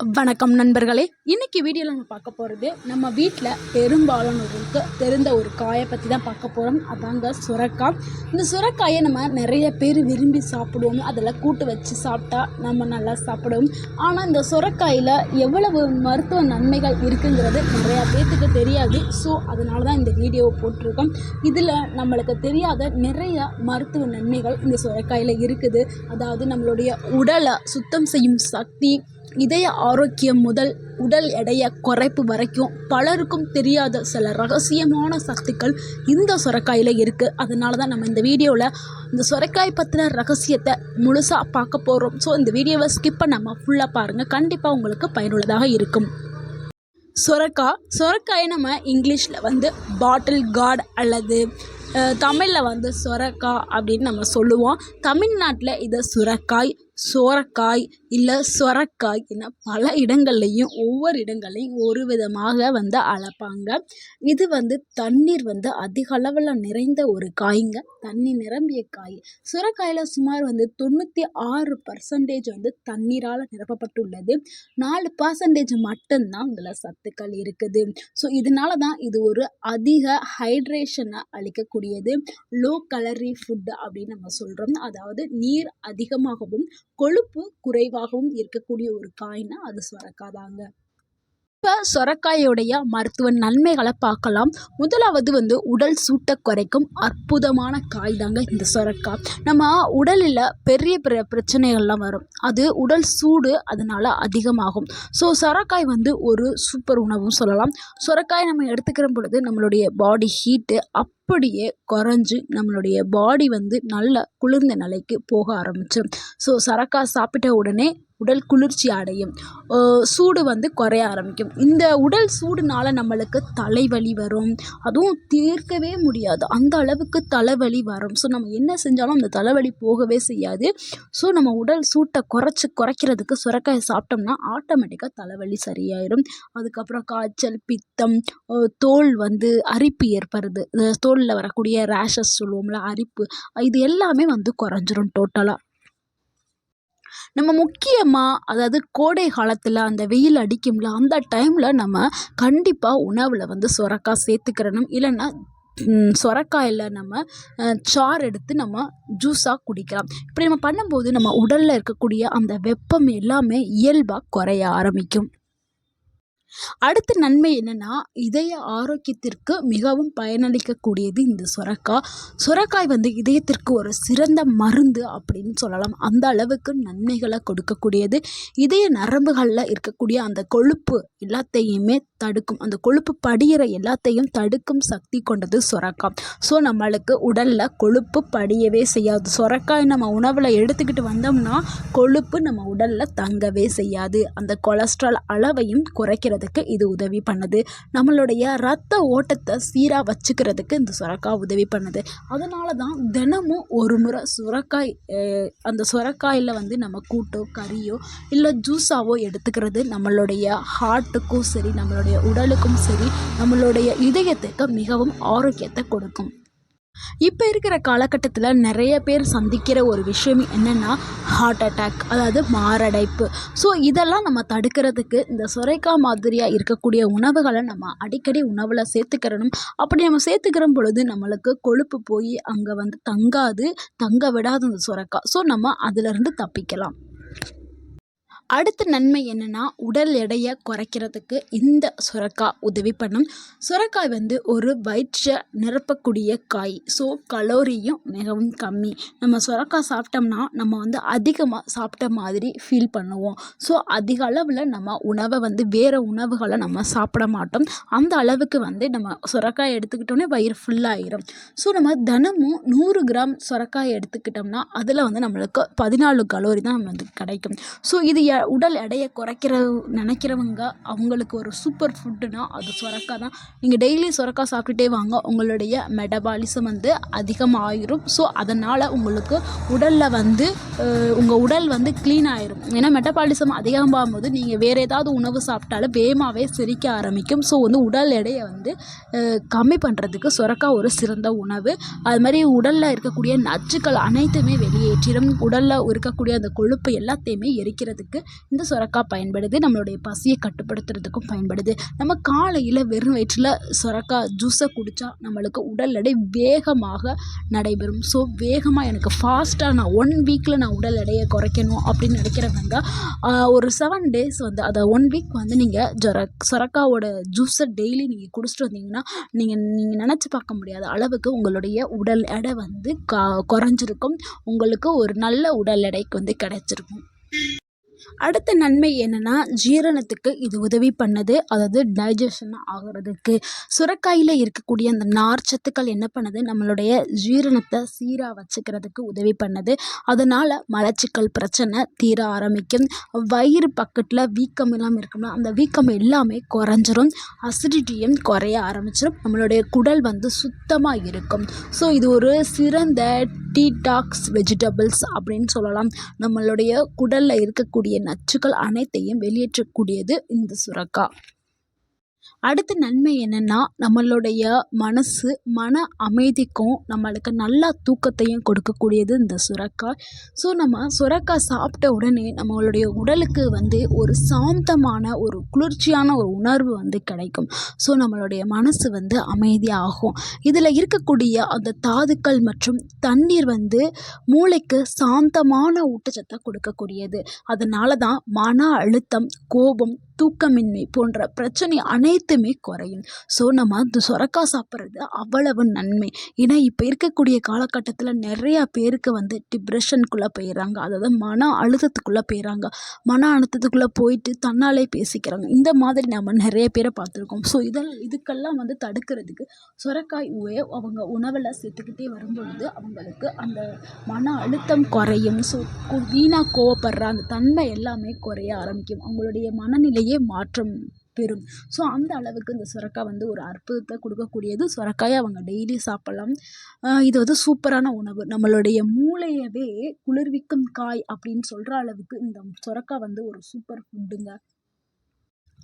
வணக்கம் நண்பர்களே. இன்னைக்கு வீடியோவில் நம்ம பார்க்க போகிறது நம்ம வீட்டில் பெரும்பாலானவர்களுக்கு தெரிந்த ஒரு காயை பற்றி தான் பார்க்க போகிறோம் அதாங்க சுரக்காய். இந்த சுரக்காயை நம்ம நிறைய பேர் விரும்பி சாப்பிடுவோம். அதில் கூட்டு வச்சு சாப்பிட்டா நம்ம நல்லா சாப்பிடுவோம் ஆனால் இந்த சுரக்காயில் எவ்வளவு மருத்துவ நன்மைகள் இருக்குங்கிறது நிறையா பேர்த்துக்கு தெரியாது. ஸோ அதனால தான் இந்த வீடியோவை போட்டிருக்கோம். இதில் நம்மளுக்கு தெரியாத நிறைய மருத்துவ நன்மைகள் இந்த சுரக்காயில் இருக்குது. அதாவது நம்மளுடைய உடலை சுத்தம் செய்யும் சக்தி இதய ஆரோக்கியம் முதல் உடல் எடையை குறைப்பு வரைக்கும் பலருக்கும் தெரியாத சில ரகசியமான சக்திகள் இந்த சுரக்காயில் இருக்குது அதனால தான் நம்ம இந்த வீடியோவில் இந்த சுரக்காய் பற்றின ரகசியத்தை முழுசாக பார்க்க போகிறோம் ஸோ இந்த வீடியோவை ஸ்கிப் பண்ணாமல் ஃபுல்லாக பாருங்கள் கண்டிப்பாக உங்களுக்கு பயனுள்ளதாக இருக்கும். சுரக்காய் சுரக்காயை நம்ம இங்கிலீஷில் வந்து பாட்டில் கார்டு அல்லது தமிழில் வந்து சுரக்காய் அப்படின்னு நம்ம சொல்லுவோம். தமிழ்நாட்டில் இதை சுரக்காய் சோரக்காய் இல்லை சொரக்காய் என பல இடங்கள்லையும் ஒவ்வொரு இடங்கள்லையும் ஒரு விதமாக வந்து அளப்பாங்க. இது வந்து தண்ணீர் வந்து அதிக அளவில் நிறைந்த ஒரு காய்ங்க. தண்ணி நிரம்பிய காய். சுரக்காயில் சுமார் வந்து தொண்ணூற்றி ஆறு பர்சன்டேஜ் வந்து தண்ணீரால் நிரப்பப்பட்டுள்ளது. நாலு பர்சன்டேஜ் மட்டும்தான் இதில் சத்துக்கள் இருக்குது. ஸோ இதனால தான் இது ஒரு அதிக ஹைட்ரேஷனை அளிக்கக்கூடியது. லோ கலரி ஃபுட்டு அப்படின்னு நம்ம சொல்கிறோம் அதாவது நீர் அதிகமாகவும் கொழுப்பு குறைவாகவும் இருக்கக்கூடிய ஒரு காய்னா அது சுரக்காதாங்க. இப்போ சொரக்காயுடைய மருத்துவ நன்மைகளை பார்க்கலாம். முதலாவது வந்து உடல் சூட்டை குறைக்கும் அற்புதமான காய் தாங்க இந்த சொரக்காய். நம்ம உடலில் பெரிய பெரிய பிரச்சனைகள்லாம் வரும். அது உடல் சூடு அதனால் அதிகமாகும். ஸோ சொரக்காய் வந்து ஒரு சூப்பர் உணவும் சொல்லலாம். சொரக்காய் நம்ம எடுத்துக்கிற பொழுது நம்மளுடைய பாடி ஹீட்டு அப்படியே குறைஞ்சி நம்மளுடைய பாடி வந்து நல்ல குளிர்ந்த நிலைக்கு போக ஆரம்பிச்சிடும் ஸோ சரக்காய் சாப்பிட்ட உடனே உடல் குளிர்ச்சி அடையும். சூடு வந்து குறைய ஆரம்பிக்கும். இந்த உடல் சூடுனால நம்மளுக்கு தலைவலி வரும். அதுவும் தீர்க்கவே முடியாது. அந்த அளவுக்கு தலைவலி வரும். ஸோ நம்ம என்ன செஞ்சாலும் அந்த தலைவலி போகவே செய்யாது. ஸோ நம்ம உடல் சூட்டை குறைச்சி குறைக்கிறதுக்கு சுரக்காயை சாப்பிட்டோம்னா ஆட்டோமேட்டிக்காக தலைவலி சரியாயிடும் அதுக்கப்புறம் காய்ச்சல் பித்தம் தோல் வந்து அரிப்பு ஏற்படுறது தோலில் வரக்கூடிய ரேஷஸ் சொல்லுவோம்ல அரிப்பு இது எல்லாமே வந்து குறைஞ்சிரும் டோட்டலாக நம்ம முக்கியமாக அதாவது கோடை காலத்தில் அந்த வெயில் அடிக்கும்ல அந்த டைமில் நம்ம கண்டிப்பாக உணவில் வந்து சுரக்காய் சேர்த்துக்கிறணும். இல்லைன்னா சொரக்காயில் நம்ம சாறு எடுத்து நம்ம ஜூஸாக குடிக்கலாம். இப்படி நம்ம பண்ணும்போது நம்ம உடலில் இருக்கக்கூடிய அந்த வெப்பம் எல்லாமே இயல்பாக குறைய ஆரம்பிக்கும். அடுத்த நன்மை என்னென்னா இதய ஆரோக்கியத்திற்கு மிகவும் பயனளிக்கக்கூடியது இந்த சுரக்காய். சுரக்காய் வந்து இதயத்திற்கு ஒரு சிறந்த மருந்து அப்படின்னு சொல்லலாம். அந்த அளவுக்கு நன்மைகளை கொடுக்கக்கூடியது. இதய நரம்புகளில் இருக்கக்கூடிய அந்த கொழுப்பு எல்லாத்தையுமே தடுக்கும். அந்த கொழுப்பு படிகிற எல்லாத்தையும் தடுக்கும் சக்தி கொண்டது சுரக்காய். ஸோ நம்மளுக்கு உடலில் கொழுப்பு படியவே செய்யாது. சுரக்காய் நம்ம உணவில் எடுத்துக்கிட்டு வந்தோம்னா கொழுப்பு நம்ம உடலில் தங்கவே செய்யாது. அந்த கொலஸ்ட்ரால் அளவையும் குறைக்கிறது. பண்ணுறதுக்கு இது உதவி பண்ணுது. நம்மளுடைய ரத்த ஓட்டத்தை சீராக வச்சுக்கிறதுக்கு இந்த சுரக்காய் உதவி பண்ணுது. அதனால தான் தினமும் ஒரு முறை சுரக்காய் அந்த சுரக்காயில் வந்து நம்ம கூட்டோ கறியோ இல்லை ஜூஸாவோ எடுத்துக்கிறது நம்மளுடைய ஹார்ட்டுக்கும் சரி நம்மளுடைய உடலுக்கும் சரி நம்மளுடைய இதயத்துக்கு மிகவும் ஆரோக்கியத்தை கொடுக்கும். இப்போ இருக்கிற காலகட்டத்தில் நிறைய பேர் சந்திக்கிற ஒரு விஷயம் என்னென்னா ஹார்ட் அட்டாக் அதாவது மாரடைப்பு. ஸோ இதெல்லாம் நம்ம தடுக்கிறதுக்கு இந்த சுரைக்காய் மாதிரியாக இருக்கக்கூடிய உணவுகளை நம்ம அடிக்கடி உணவில் சேர்த்துக்கிறணும். அப்படி நம்ம சேர்த்துக்கிற பொழுது நம்மளுக்கு கொழுப்பு போய் அங்கே வந்து தங்காது தங்க விடாது அந்த சுரைக்காய் ஸோ நம்ம அதிலிருந்து தப்பிக்கலாம். அடுத்த நன்மை என்னென்னா உடல் எடையை குறைக்கிறதுக்கு இந்த சுரக்காய் உதவி பண்ணும். சுரக்காய் வந்து ஒரு வயிற்றை நிரப்பக்கூடிய காய். ஸோ கலோரியும் மிகவும் கம்மி. நம்ம சுரக்காய் சாப்பிட்டோம்னா நம்ம வந்து அதிகமாக சாப்பிட்ட மாதிரி ஃபீல் பண்ணுவோம். ஸோ அதிக அளவில் நம்ம உணவை வந்து வேறு உணவுகளை நம்ம சாப்பிட மாட்டோம். அந்த அளவுக்கு வந்து நம்ம சுரக்காய் எடுத்துக்கிட்டோன்னே வயிறு ஃபுல்லாகிடும் ஸோ நம்ம தினமும் நூறு கிராம் சுரக்காய் எடுத்துக்கிட்டோம்னா அதில் வந்து நம்மளுக்கு பதினாலு கலோரி தான் நம்மளுக்கு கிடைக்கும். ஸோ இது உடல் எடையை குறைக்கிற நினைக்கிறவங்க அவங்களுக்கு ஒரு சூப்பர் ஃபுட்டுனா அது சுரக்காய் தான். நீங்கள் டெய்லி சுரக்காய் சாப்பிட்டுட்டே வாங்க. உங்களுடைய மெட்டபாலிசம் வந்து அதிகமாகிரும் ஸோ அதனால் உங்களுக்கு உடலில் வந்து உங்கள் உடல் வந்து க்ளீன் ஆயிரும். ஏன்னா மெட்டபாலிசம் அதிகமாகும் போது நீங்கள் வேறு ஏதாவது உணவு சாப்பிட்டாலும் வேகமாகவே செரிக்க ஆரம்பிக்கும். ஸோ வந்து உடல் எடையை வந்து கம்மி பண்ணுறதுக்கு சுரக்காய் ஒரு சிறந்த உணவு. அது மாதிரி உடலில் இருக்கக்கூடிய நச்சுக்கள் அனைத்துமே வெளியேற்றிடும் உடலில் இருக்கக்கூடிய அந்த கொழுப்பு எல்லாத்தையுமே எரிக்கிறதுக்கு இந்த சுரக்காய் பயன்படுது நம்மளுடைய பசியை கட்டுப்படுத்துறதுக்கும் பயன்படுது. நம்ம காலையில் வெறும் வயிற்றில் சுரக்காய் ஜூஸை குடித்தா நம்மளுக்கு உடல் எடை வேகமாக நடைபெறும். ஸோ வேகமாக எனக்கு ஃபாஸ்ட்டாக நான் ஒன் வீக்கில் நான் உடல் எடையை குறைக்கணும் அப்படின்னு நினைக்கிறவங்க ஒரு செவன் டேஸ் வந்து அதை ஒன் வீக் வந்து நீங்கள் ஜொர சுரக்காவோட ஜூஸை டெய்லி நீங்கள் குடிச்சிட்டு வந்தீங்கன்னா நீங்கள் நீங்கள் நினச்சி பார்க்க முடியாத அளவுக்கு உங்களுடைய உடல் எடை வந்து கா குறைஞ்சிருக்கும். உங்களுக்கு ஒரு நல்ல உடல் எடைக்கு வந்து கிடைச்சிருக்கும். அடுத்த நன்மை என்னென்னா ஜீரணத்துக்கு இது உதவி பண்ணுது. அதாவது டைஜஷன் ஆகிறதுக்கு. சுரக்காயில் இருக்கக்கூடிய அந்த நார்ச்சத்துக்கள் என்ன பண்ணுது? நம்மளுடைய ஜீரணத்தை சீராக வச்சுக்கிறதுக்கு உதவி பண்ணுது. அதனால் மலச்சிக்கல் பிரச்சனை தீர ஆரம்பிக்கும். வயிறு பக்கத்தில் வீக்கம் இல்லாமல் இருக்கும்னா அந்த வீக்கம் எல்லாமே குறைஞ்சிரும். அசிடிட்டியும் குறைய ஆரம்பிச்சிடும் நம்மளுடைய குடல் வந்து சுத்தமாக இருக்கும். ஸோ இது ஒரு சிறந்த டீடாக்ஸ் வெஜிடபிள்ஸ் அப்படின்னு சொல்லலாம். நம்மளுடைய குடலில் இருக்கக்கூடிய நச்சுக்கள் அனைத்தையும் வெளியேற்றக்கூடியது இந்த சுரக்காய் அடுத்த நன்மை என்னென்னா நம்மளுடைய மனசு மன அமைதிக்கும் நம்மளுக்கு நல்லா தூக்கத்தையும் கொடுக்கக்கூடியது இந்த சுரக்காய். ஸோ நம்ம சுரக்காய் சாப்பிட்ட உடனே நம்மளுடைய உடலுக்கு வந்து ஒரு சாந்தமான ஒரு குளிர்ச்சியான ஒரு உணர்வு வந்து கிடைக்கும். ஸோ நம்மளுடைய மனசு வந்து அமைதியாகும். இதில் இருக்கக்கூடிய அந்த தாதுக்கள் மற்றும் தண்ணீர் வந்து மூளைக்கு சாந்தமான ஊட்டச்சத்தை கொடுக்கக்கூடியது. அதனால தான் மன அழுத்தம் கோபம் தூக்கமின்மை போன்ற பிரச்சனை அனைத்து அனைத்துமே குறையும். ஸோ நம்ம அந்த சுரக்காய் சாப்பிட்றது அவ்வளவு நன்மை. ஏன்னா இப்போ இருக்கக்கூடிய காலகட்டத்தில் நிறையா பேருக்கு வந்து டிப்ரெஷனுக்குள்ளே போயிடுறாங்க. அதாவது மன அழுத்தத்துக்குள்ளே போயிடுறாங்க. மன அழுத்தத்துக்குள்ளே போயிட்டு தன்னாலே பேசிக்கிறாங்க. இந்த மாதிரி நம்ம நிறைய பேரை பார்த்துருக்கோம். ஸோ இதெல்லாம் இதுக்கெல்லாம் வந்து தடுக்கிறதுக்கு சுரக்காய் உவே அவங்க உணவில் சேர்த்துக்கிட்டே வரும்பொழுது அவங்களுக்கு அந்த மன அழுத்தம் குறையும். ஸோ வீணாக கோவப்படுற அந்த தன்மை எல்லாமே குறைய ஆரம்பிக்கும். அவங்களுடைய மனநிலையே மாற்றம் பெறும் ஸோ அந்த அளவுக்கு இந்த சுரக்காய் வந்து ஒரு அற்புதத்தை கொடுக்கக்கூடியது. சுரக்காயை அவங்க டெய்லி சாப்பிட்லாம். இது வந்து சூப்பரான உணவு. நம்மளுடைய மூளையவே குளிர்விக்கும் காய் அப்படின்னு சொல்கிற அளவுக்கு இந்த சுரக்காய் வந்து ஒரு சூப்பர் ஃபுட்டுங்க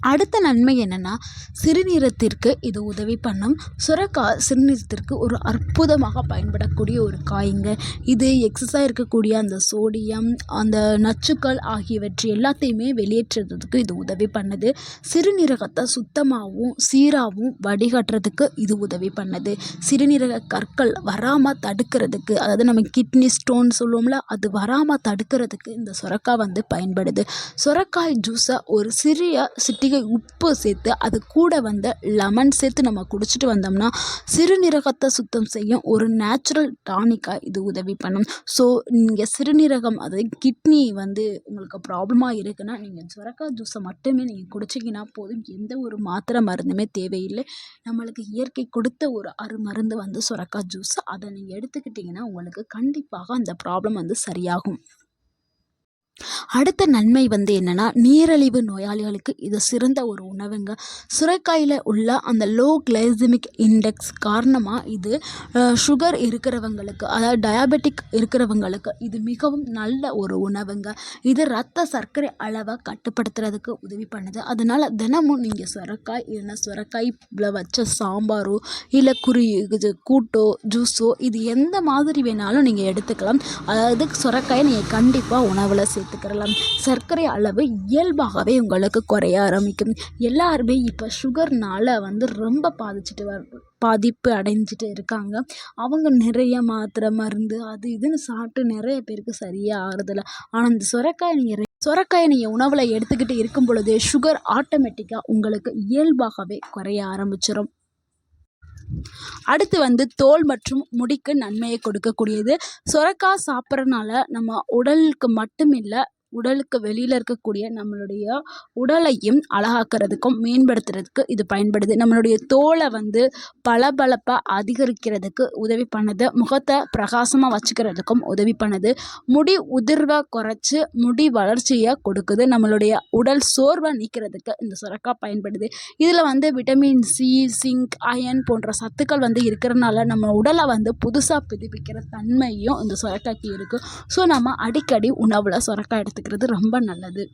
அடுத்த நன்மை என்னென்னா சிறுநீரகத்திற்கு இது உதவி பண்ணும். சுரக்காய் சிறுநீரகத்திற்கு ஒரு அற்புதமாக பயன்படக்கூடிய ஒரு காய்ங்க. இது எக்ஸஸாக இருக்கக்கூடிய அந்த சோடியம் அந்த நச்சுக்கள் ஆகியவற்றை எல்லாத்தையுமே வெளியேற்றுறதுக்கு இது உதவி பண்ணுது. சிறுநீரகத்தை சுத்தமாகவும் சீராகவும் வடிகட்டுறதுக்கு இது உதவி பண்ணுது. சிறுநீரக கற்கள் வராமல் தடுக்கிறதுக்கு அதாவது நம்ம கிட்னி ஸ்டோன் சொல்லுவோம்ல அது வராமல் தடுக்கிறதுக்கு இந்த சுரக்காய் வந்து பயன்படுது. சுரக்காய் ஜூஸை ஒரு சிறிய சிட்டி அதிக உப்பு சேர்த்து அது கூட வந்து லெமன் சேர்த்து நம்ம குடிச்சிட்டு வந்தோம்னா சிறுநீரகத்தை சுத்தம் செய்யும் ஒரு நேச்சுரல் டானிக்காக இது உதவி பண்ணும். ஸோ நீங்கள் சிறுநீரகம் அதாவது கிட்னி வந்து உங்களுக்கு ப்ராப்ளமாக இருக்குன்னா நீங்கள் சுரக்காய் ஜூஸை மட்டுமே நீங்கள் குடிச்சிங்கன்னா போதும். எந்த ஒரு மாத்திரை மருந்துமே தேவையில்லை. நம்மளுக்கு இயற்கை கொடுத்த ஒரு அரு மருந்து வந்து சுரக்காய் ஜூஸ் அதை நீங்கள் எடுத்துக்கிட்டிங்கன்னா உங்களுக்கு கண்டிப்பாக அந்த ப்ராப்ளம் வந்து சரியாகும். அடுத்த நன்மை வந்து என்னென்னா நீரழிவு நோயாளிகளுக்கு இது சிறந்த ஒரு உணவுங்க. சுரைக்காயில் உள்ள அந்த லோ கிளைசமிக் இண்டெக்ஸ் காரணமாக இது சுகர் இருக்கிறவங்களுக்கு அதாவது டயாபெட்டிக் இருக்கிறவங்களுக்கு இது மிகவும் நல்ல ஒரு உணவுங்க. இது ரத்த சர்க்கரை அளவை கட்டுப்படுத்துறதுக்கு உதவி பண்ணுது. அதனால் தினமும் நீங்கள் சுரக்காய் இல்லைன்னா சுரக்காயில் வச்ச சாம்பாரோ இல்லை குறி இது கூட்டோ ஜூஸோ இது எந்த மாதிரி வேணாலும் நீங்கள் எடுத்துக்கலாம். அதாவது சுரக்காயை நீங்கள் கண்டிப்பாக உணவில் சேர்த்துக்கிறலாம் சர்க்கரை அளவு இயல்பாகவே உங்களுக்கு குறைய ஆரம்பிக்கும். எல்லாருமே இப்போ சுகர்னால் வந்து ரொம்ப பாதிச்சுட்டு வர பாதிப்பு அடைஞ்சிட்டு இருக்காங்க. அவங்க நிறைய மாத்திரை மருந்து அது இதுன்னு சாப்பிட்டு நிறைய பேருக்கு சரியாக ஆகுறதில்ல ஆனால் இந்த சுரக்காய் நீங்கள் சுரக்காயை நீங்கள் உணவில் எடுத்துக்கிட்டு இருக்கும் பொழுது சுகர் ஆட்டோமேட்டிக்காக உங்களுக்கு இயல்பாகவே குறைய ஆரம்பிச்சிடும் அடுத்து வந்து தோல் மற்றும் முடிக்கு நன்மையை கொடுக்கக்கூடியது. சுரக்காய் சாப்பிட்றனால நம்ம உடலுக்கு மட்டும் இல்லை உடலுக்கு வெளியில் இருக்கக்கூடிய நம்மளுடைய உடலையும் அழகாக்கிறதுக்கும் மேம்படுத்துறதுக்கு இது பயன்படுது. நம்மளுடைய தோலை வந்து பளபளப்பாக அதிகரிக்கிறதுக்கு உதவி பண்ணுது. முகத்தை பிரகாசமாக வச்சுக்கிறதுக்கும் உதவி பண்ணுது. முடி உதிர்வை குறைச்சி முடி வளர்ச்சியை கொடுக்குது. நம்மளுடைய உடல் சோர்வை நீக்கிறதுக்கு இந்த சுரக்காய் பயன்படுது. இதில் வந்து விட்டமின் சி சிங்க் அயன் போன்ற சத்துக்கள் வந்து இருக்கிறனால நம்ம உடலை வந்து புதுசாக புதுப்பிக்கிற தன்மையும் இந்த சுரக்காய்க்கு இருக்குது ஸோ நம்ம அடிக்கடி உணவில் சுரக்காய் எடுத்துக்கிறது ரொம்ப நல்லது.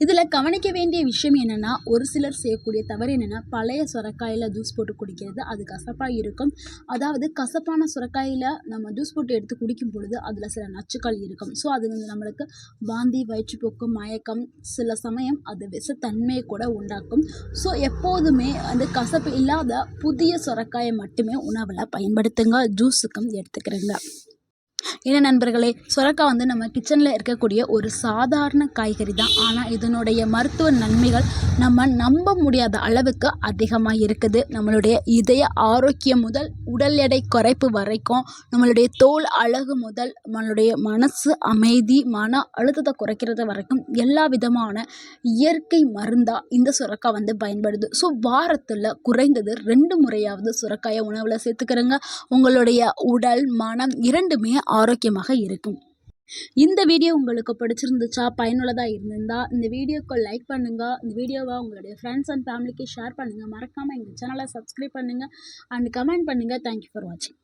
இதில் கவனிக்க வேண்டிய விஷயம் என்னென்னா ஒரு சிலர் செய்யக்கூடிய தவறு என்னென்னா பழைய சுரக்காயில் ஜூஸ் போட்டு குடிக்கிறது அது கசப்பாக இருக்கும். அதாவது கசப்பான சுரக்காயில் நம்ம ஜூஸ் போட்டு எடுத்து குடிக்கும் பொழுது அதில் சில நச்சுக்கள் இருக்கும். ஸோ அது வந்து நம்மளுக்கு வாந்தி வயிற்றுப்போக்கு மயக்கம் சில சமயம் அது விசத்தன்மையை கூட உண்டாக்கும். ஸோ எப்போதுமே அந்த கசப்பு இல்லாத புதிய சுரக்காயை மட்டுமே உணவில் பயன்படுத்துங்க ஜூஸுக்கும் எடுத்துக்கிறேங்க. என்ன நண்பர்களே? சுரக்காய் வந்து நம்ம கிச்சனில் இருக்கக்கூடிய ஒரு சாதாரண காய்கறி தான். ஆனால் இதனுடைய மருத்துவ நன்மைகள் நம்ம நம்ப முடியாத அளவுக்கு அதிகமாக இருக்குது. நம்மளுடைய இதய ஆரோக்கியம் முதல் உடல் எடை குறைப்பு வரைக்கும் நம்மளுடைய தோல் அழகு முதல் நம்மளுடைய மனசு அமைதி மன அழுத்தத்தை குறைக்கிறது வரைக்கும் எல்லா விதமான இயற்கை மருந்தாக இந்த சுரக்காய் வந்து பயன்படுது. ஸோ வாரத்தில் குறைந்தது ரெண்டு முறையாவது சுரக்காயை உணவில் சேர்த்துக்கிறங்க. உங்களுடைய உடல் மனம் இரண்டுமே ஆரோக்கியம் ஆரோக்கியமாக இருக்கும். இந்த வீடியோ உங்களுக்கு பிடிச்சிருந்துச்சா பயனுள்ளதாக இருந்திருந்தா இந்த வீடியோக்கு லைக் பண்ணுங்கள் இந்த வீடியோவை உங்களுடைய ஃப்ரெண்ட்ஸ் அண்ட் ஃபேமிலிக்கு ஷேர் பண்ணுங்கள் மறக்காமல் எங்கள் சேனலை சப்ஸ்கிரைப் பண்ணுங்கள் அண்ட் கமெண்ட் பண்ணுங்கள் தேங்க்யூ ஃபார் வாட்சிங்